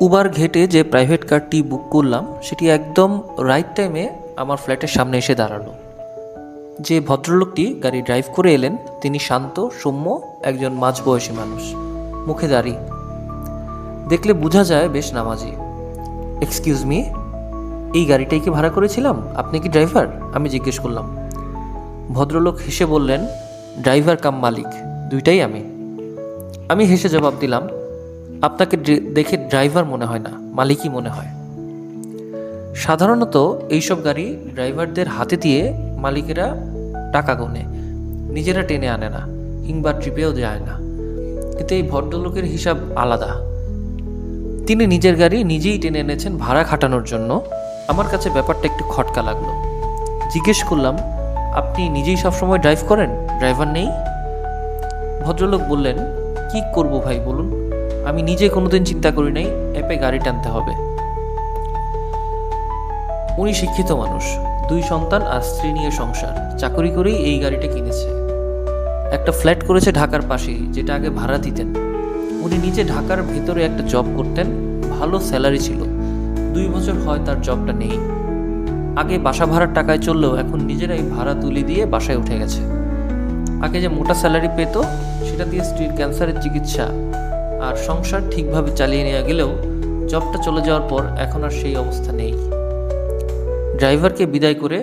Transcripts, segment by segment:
Uber ঘেটে যে private কারটি বুক করলাম, সেটি একদম রাইট টাইমে আমার ফ্ল্যাটের সামনে এসে দাঁড়াল। যে ভদ্রলোকটি গাড়ি ড্রাইভ করে এলেন, তিনি শান্ত, সৌম্য, একজন মাঝবয়সী মানুষ। মুখে দাড়ি। দেখলে বোঝা যায় বেশ নামাজি। এক্সকিউজ মি এই গাড়িটাই কি ভাড়া করেছিলাম? আপনি কি ড্রাইভার আমি জিজ্ঞেস করলাম। ভদ্রলোক হেসে বললেন ড্রাইভার কাম মালিক, দুইটাই আমি। আমি হেসে জবাব দিলাম আপনাকে দেখে ড্রাইভার মনে হয় না, মালিকই মনে হয়। সাধারণত এইসব গাড়ি ড্রাইভারদের হাতে দিয়ে মালিকেরা টাকা গোনে, নিজেরা টেনে আনে না, কিংবা ট্রিপেও যায় না। কিন্তু এই ভদ্রলোকের হিসাব আলাদা। তিনি নিজের গাড়ি নিজেই টেনে এনেছেন ভাড়া খাটানোর জন্য। আমার কাছে ব্যাপারটা একটু খটকা লাগল। জিজ্ঞেস করলাম, আপনি নিজেই সবসময় ড্রাইভ করেন? ড্রাইভার নেই? ভদ্রলোক বললেন, কি করব ভাই, বলুন। আমি নিজে কোনোদিন চিন্তা করি নাই, অ্যাপে গাড়ি টানতে হবে। উনি শিক্ষিত মানুষ, দুই সন্তান আর স্ত্রী নিয়ে সংসার। চাকরি করেই এই গাড়িটা কিনেছে। একটা ফ্ল্যাট করেছে ঢাকার পাশেই, যেটা আগে ভাড়া দিতেন। উনি নিজে ঢাকার ভেতরে একটা জব করতেন, ভালো স্যালারি ছিল। দুই বছর হয় তার জবটা নেই। আগে বাসা ভাড়ার টাকায় চললেও এখন নিজেরাই ভাড়া তুলে দিয়ে বাসায় উঠে গেছে। আগে যে মোটা স্যালারি পেত, সেটা দিয়ে স্ত্রীর ক্যান্সারের চিকিৎসা। আর সংসার ঠিকভাবে চালিয়ে নেওয়া গেলেও জবটা চলে যাওয়ার পর এখন আর সেই অবস্থা নেই। ড্রাইভারকে বিদায় করে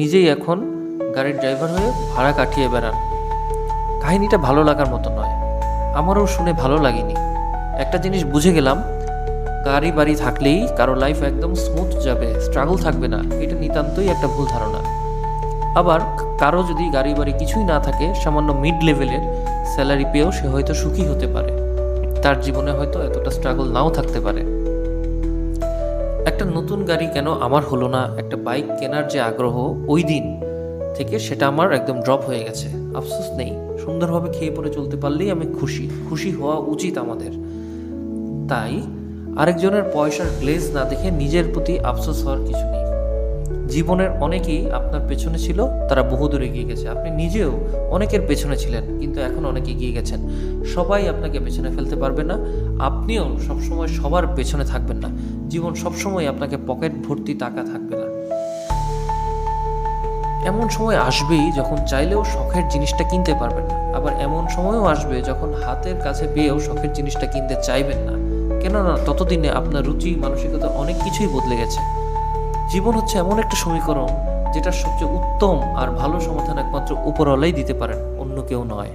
নিজেই এখন গাড়ির ড্রাইভার হয়ে ভাড়া কাটিয়ে বেড়ান। কাহিনীটা ভালো লাগার মতো নয়, আমারও শুনে ভালো লাগেনি। একটা জিনিস বুঝে গেলাম, গাড়ি বাড়ি থাকলেই কারও লাইফ একদম স্মুথ যাবে স্ট্রাগল থাকবে না, এটা নিতান্তই একটা ভুল ধারণা। আবার কারও যদি গাড়ি বাড়ি কিছুই না থাকে, সামান্য মিড লেভেলের স্যালারি পেয়েও সে হয়তো সুখী হতে পারে। তার জীবনে হয়তো এতটা স্ট্রাগল নাও থাকতে পারে। একটা নতুন গাড়ি কেন আমার হলো না, একটা বাইক কেনার যে আগ্রহ ওই দিন থেকে সেটা আমার একদম ড্রপ হয়ে গেছে। আফসোস নেই, সুন্দরভাবে খেয়ে পরে চলতে পারলেই আমি খুশি খুশি হওয়া উচিত আমাদের। তাই আরেকজনের পয়সার গ্লেজ না দেখে নিজের প্রতি আফসোস হওয়ার কিছু নেই। জীবনের অনেকেই আপনার পেছনে ছিল, তারা বহুদূর এগিয়ে গেছে। আপনি নিজেও অনেকের পেছনে ছিলেন, কিন্তু এখন অনেকে এগিয়ে গেছেন। সবাই আপনাকে পেছনে ফেলতে পারবে না। আপনিও সবসময় সবার পেছনে থাকবেন না। জীবন সবসময় আপনাকে পকেট ভর্তি টাকা থাকবে না। এমন সময় আসবেই যখন চাইলেও শখের জিনিসটা কিনতে পারবেন না। আবার এমন সময়ও আসবে যখন হাতের কাছে পেয়েও শখের জিনিসটা কিনতে চাইবেন না। কেননা ততদিনে আপনার রুচি, মানসিকতা অনেক কিছুই বদলে গেছে। জীবন হচ্ছে এমন একটা সমীকরণ যেটা সবচেয়ে উত্তম আর ভালো সমাধান একমাত্র উপরওয়ালাই দিতে পারেন, অন্য কেউ নয়।